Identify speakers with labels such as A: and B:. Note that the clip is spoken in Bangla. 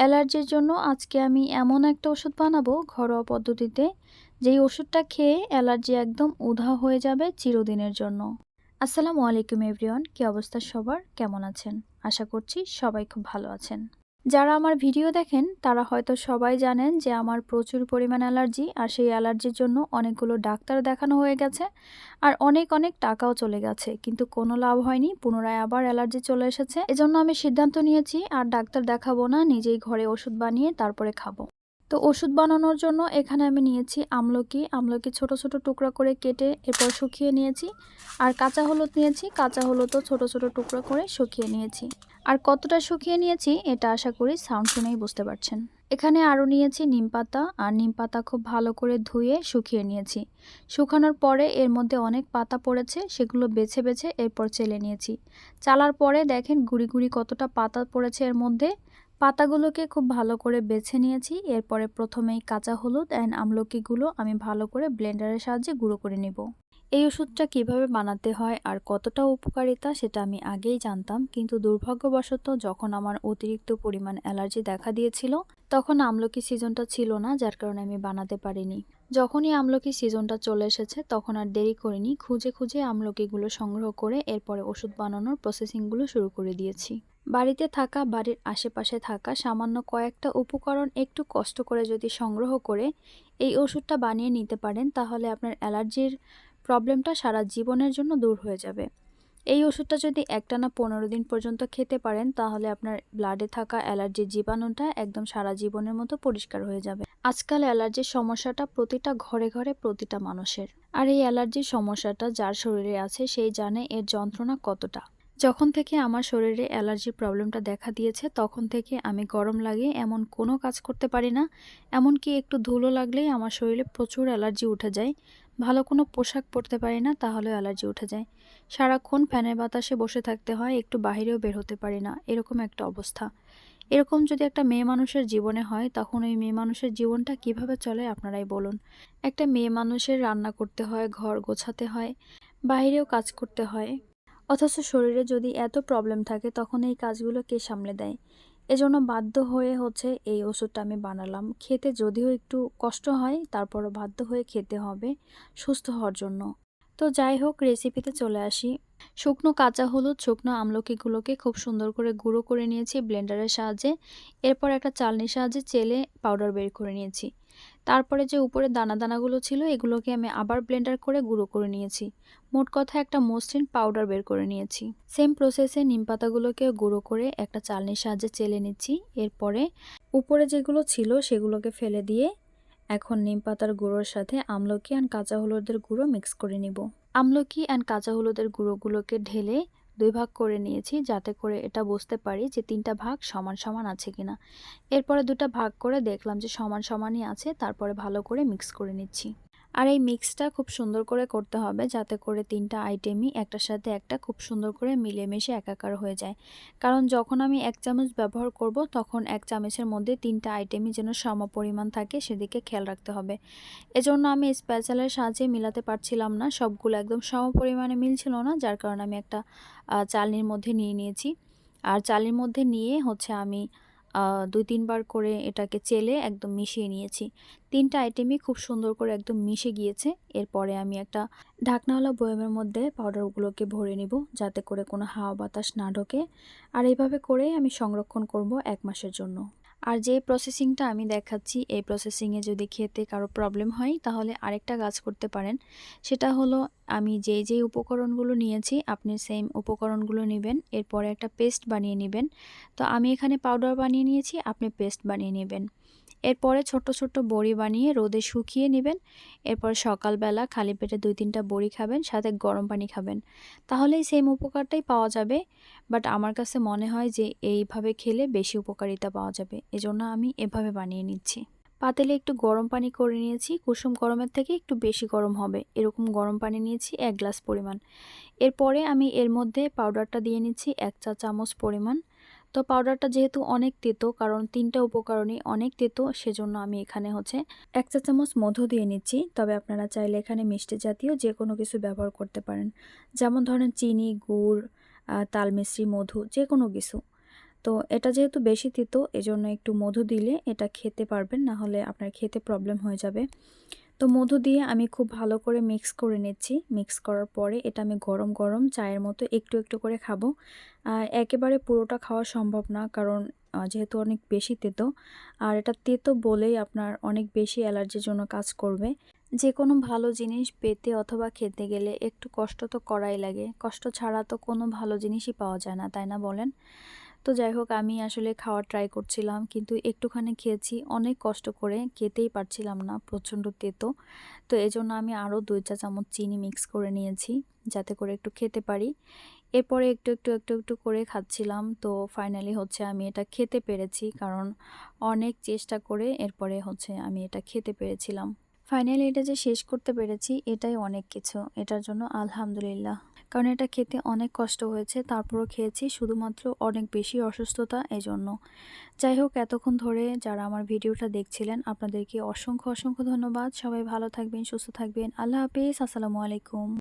A: অ্যালার্জির জন্য আজকে আমি এমন একটা ওষুধ বানাবো ঘরোয়া পদ্ধতিতে, যেই ওষুধটা খেয়ে অ্যালার্জি একদম উধা হয়ে যাবে চিরদিনের জন্য। আসসালামু আলাইকুম এভরিওয়ান, কী অবস্থা সবার? কেমন আছেন? আশা করছি সবাই খুব ভালো আছেন। যারা আমার ভিডিও দেখেন, তারা হয়তো সবাই জানেন যে আমার প্রচুর পরিমাণ অ্যালার্জি আর সেই অ্যালার্জির জন্য অনেকগুলো ডাক্তার দেখানো হয়ে গেছে আর অনেক অনেক টাকাও চলে গেছে। কিন্তু কোনো লাভ হয়নি, পুনরায় আবার অ্যালার্জি চলে এসেছে। এজন্য আমি সিদ্ধান্ত নিয়েছি, আর ডাক্তার দেখাবো না, নিজেই ঘরে ওষুধ বানিয়ে তারপরে খাব। তো ওষুধ বানানোর জন্য এখানে আমি নিয়েছি আমলকি। আমলকি ছোট ছোট টুকরা করে কেটে এরপর শুকিয়ে নিয়েছি। আর কাঁচা হলুদ নিয়েছি, কাঁচা হলুদও ছোট ছোট টুকরা করে শুকিয়ে নিয়েছি। আর কতটা শুকিয়ে নিয়েছি, এটা আশা করি সাউন্ড শুনেই বুঝতে পারছেন। এখানে আরও নিয়েছি নিম পাতা, আর নিম পাতা খুব ভালো করে ধুয়ে শুকিয়ে নিয়েছি। শুকানোর পরে এর মধ্যে অনেক পাতা পড়েছে, সেগুলো বেছে বেছে এরপর চেলে নিয়েছি। চালার পরে দেখেন গুড়ি গুড়ি কতটা পাতা পড়েছে এর মধ্যে। পাতাগুলোকে খুব ভালো করে বেছে নিয়েছি, এরপরে প্রথমেই কাঁচা হলুদ অ্যান্ড আমলকিগুলো আমি ভালো করে ব্লেন্ডারের সাহায্যে গুঁড়ো করে নিব। এই ওষুধটা কীভাবে বানাতে হয় আর কতটা উপকারিতা সেটা আমি আগেই জানতাম, কিন্তু দুর্ভাগ্যবশত যখন আমার অতিরিক্ত পরিমাণ অ্যালার্জি দেখা দিয়েছিল, তখন আমলকি সিজনটা ছিল না, যার কারণে আমি বানাতে পারিনি। যখনই আমলকি সিজনটা চলে এসেছে, তখন আর দেরি করিনি, খুঁজে খুঁজে আমলকিগুলো সংগ্রহ করে এরপরে ওষুধ বানানোর প্রসেসিংগুলো শুরু করে দিয়েছি। বাড়িতে থাকা, বাড়ির আশেপাশে থাকা সামান্য কয়েকটা উপকরণ একটু কষ্ট করে যদি সংগ্রহ করে এই ওষুধটা বানিয়ে নিতে পারেন, তাহলে আপনার অ্যালার্জির প্রবলেমটা সারা জীবনের জন্য দূর হয়ে যাবে। এই ওষুধটা যদি একটানা পনেরো দিন পর্যন্ত খেতে পারেন, তাহলে আপনার ব্লাডে থাকা অ্যালার্জির জীবাণুটা একদম সারা জীবনের মতো পরিষ্কার হয়ে যাবে। আজকাল অ্যালার্জির সমস্যাটা প্রতিটা ঘরে ঘরে প্রতিটা মানুষের। আর এই অ্যালার্জির সমস্যাটা যার শরীরে আছে, সেই জানে এর যন্ত্রণা কতটা। যখন থেকে আমার শরীরে অ্যালার্জির প্রবলেমটা দেখা দিয়েছে, তখন থেকে আমি গরম লাগে, এমন কোনো কাজ করতে পারি না। এমনকি একটু ধুলো লাগলেই আমার শরীরে প্রচুর অ্যালার্জি উঠে যায়। ভালো কোনো পোশাক পরতে পারি না তাহলেও অ্যালার্জি উঠে যায়। সারাক্ষণ ফ্যানের বাতাসে বসে থাকতে হয়, একটু বাহিরেও বের হতে পারি না, এরকম একটা অবস্থা। এরকম যদি একটা মেয়ে মানুষের জীবনে হয়, তখন ওই মেয়ে মানুষের জীবনটা কীভাবে চলে, আপনারাই বলুন। একটা মেয়ে মানুষের রান্না করতে হয়, ঘর গোছাতে হয় বাইরেও কাজ করতে হয়। অথচ শরীরে যদি এত প্রবলেম থাকে, তখন এই কাজগুলো কে সামলে দেয়? এজন্য বাধ্য হয়ে হচ্ছে এই ওষুধটা আমি বানালাম। খেতে যদিও একটু কষ্ট হয়, তারপরও বাধ্য হয়ে খেতে হবে, সুস্থ হওয়ার জন্য। তো যাই হোক রেসিপিতে চলে আসি। শুকনো কাঁচা হলুদ, শুকনো আমলকিগুলোকে খুব সুন্দর করে গুঁড়ো করে নিয়েছি ব্লেন্ডারের সাহায্যে। এরপর একটা চালনির সাহায্যে চেলে পাউডার বের করে নিয়েছি। তারপরে যে উপরে দানা দানাগুলো ছিল, এগুলোকে আমি আবার ব্লেন্ডার করে গুঁড়ো করে নিয়েছি। মোট কথা একটা মসৃণ পাউডার বের করে নিয়েছি। সেম প্রসেসে নিম পাতাগুলোকে গুঁড়ো করে একটা চালনির সাহায্যে চেলে নিচ্ছি। এরপরে উপরে যেগুলো ছিল, সেগুলোকে ফেলে দিয়ে এখন নিম পাতার গুঁড়োর সাথে আমলকি অ্যান্ড কাঁচা হলুদের গুঁড়ো মিক্স করে নিব। আমলকি অ্যান্ড কাঁচা হলুদের গুঁড়োগুলোকে ঢেলে দুই ভাগ করে নিয়েছি যাতে করে এটা বুঝতে পারি যে তিনটা ভাগ সমান সমান আছে কিনা। এরপরে দুটা ভাগ করে দেখলাম যে সমান সমানই আছে, তারপরে ভালো করে মিক্স করে নিচ্ছি। আর এই মিক্সটা খুব সুন্দর করে করতে হবে যাতে করে তিনটা আইটেমই একটার সাথে একটা খুব সুন্দর করে মিলেমিশে একাকার হয়ে যায়। কারণ যখন আমি এক চামচ ব্যবহার করব, তখন এক চামচের মধ্যে তিনটা আইটেমই যেন সম পরিমাণ থাকে সেদিকে খেয়াল রাখতে হবে। এজন্য আমি স্পেশালের সাহায্যে মিলাতে পারছিলাম না, সবগুলো একদম সম পরিমাণে মিলছিল না, যার কারণে আমি একটা চালনির মধ্যে নিয়ে নিয়েছি। আর চালনির মধ্যে নিয়ে হচ্ছে আমি দুই, তিনবার করে এটাকে চেলে একদম মিশিয়ে নিয়েছি। তিনটা আইটেমই খুব সুন্দর করে একদম মিশে গিয়েছে। এরপরে আমি একটা ঢাকনাওয়ালা বয়ামের মধ্যে পাউডারগুলোকে ভরে নিব যাতে করে কোনো হাওয়া বাতাস না ঢোকে। আর এইভাবে করে আমি সংরক্ষণ করব এক মাসের জন্য। আর যে প্রসেসিংটা আমি দেখাচ্ছি, এই প্রসেসিংয়ে যদি খেতে কারও প্রবলেম হয়, তাহলে আরেকটা কাজ করতে পারেন। সেটা হলো, আমি যে যে উপকরণগুলো নিয়েছি, আপনি সেম উপকরণগুলো নেবেন, এরপরে একটা পেস্ট বানিয়ে নেবেন। তো আমি এখানে পাউডার বানিয়ে নিয়েছি, আপনি পেস্ট বানিয়ে নেবেন। এরপরে ছোট ছোট বড়ি বানিয়ে রোদে শুকিয়ে নেবেন। এরপর সকালবেলা খালি পেটে দুই তিনটা বড়ি খাবেন, সাথে গরম পানি খাবেন। তাহলেই সেম উপকারটাই পাওয়া যাবে। বাট আমার কাছে মনে হয় যে এইভাবে খেলে বেশি উপকারিতা পাওয়া যাবে। এজন্য আমি এভাবে বানিয়ে নিচ্ছি। পাতিলে একটু গরম পানি করে নিয়েছি। কুসুম গরমের থেকে একটু বেশি গরম হবে। এরকম গরম পানি নিয়েছি এক গ্লাস পরিমাণ। এরপরে আমি এর মধ্যে পাউডারটা দিয়ে নিচ্ছি এক চা চামচ পরিমাণ। তো পাউডারটা যেহেতু অনেক তেতো, কারণ তিনটা উপকরণই অনেক তেতো, সেজন্য আমি এখানে হচ্ছে এক চা চামচ মধু দিয়ে নিচ্ছি। তবে আপনারা চাইলে এখানে মিষ্টি জাতীয় যে কোনো কিছু ব্যবহার করতে পারেন। যেমন ধরেন চিনি, গুড় তাল, মিশ্রি, মধু যে কোনো কিছু। তো এটা যেহেতু বেশি তিতো, এজন্য একটু মধু দিলে এটা খেতে পারবেন না হলে আপনার খেতে প্রবলেম হয়ে যাবে। তো মধু দিয়ে আমি খুব ভালো করে মিক্স করে নিচ্ছি। মিক্স করার পরে এটা আমি গরম গরম চায়ের মতো একটু একটু করে খাব। একেবারে পুরোটা খাওয়া সম্ভব না কারণ যেহেতু অনেক বেশি তেতো। আর এটা তেতো বলেই আপনার অনেক বেশি অ্যালার্জির জন্য কাজ করবে। যে কোনো ভালো জিনিস পেতে অথবা খেতে গেলে একটু কষ্ট তো করাই লাগে। কষ্ট ছাড়া তো কোনো ভালো জিনিসই পাওয়া যায় না, তাই না বলেন? তো যাই হোক, আমি আসলে খাওয়ার ট্রাই করছিলাম, কিন্তু একটুখানি খেয়েছি, অনেক কষ্ট করে খেতেই পারছিলাম না, প্রচণ্ড তেতো। তো এজন্য আমি আরও দুই চা চামচ চিনি মিক্স করে নিয়েছি, যাতে করে একটু খেতে পারি। এরপরে একটু একটু একটু একটু করে খাচ্ছিলাম, তো ফাইনালি হচ্ছে আমি এটা খেতে পেরেছি, কারণ অনেক চেষ্টা করে এরপরে হচ্ছে আমি এটা খেতে পেরেছিলাম। ফাইনালি এটা যে শেষ করতে পেরেছি, এটাই অনেক কিছু, এটার জন্য আলহামদুলিল্লাহ। কারণ এটা খেতে অনেক কষ্ট হয়েছে, তারপরও খেয়েছি শুধুমাত্র অনেক বেশি অসুস্থতা এজন্য। যাই হোক, এতক্ষণ ধরে যারা আমার ভিডিওটা দেখছিলেন, আপনাদেরকে অসংখ্য অসংখ্য ধন্যবাদ। সবাই ভালো থাকবেন, সুস্থ থাকবেন। আল্লাহ হাফিজ, আসসালামু আলাইকুম।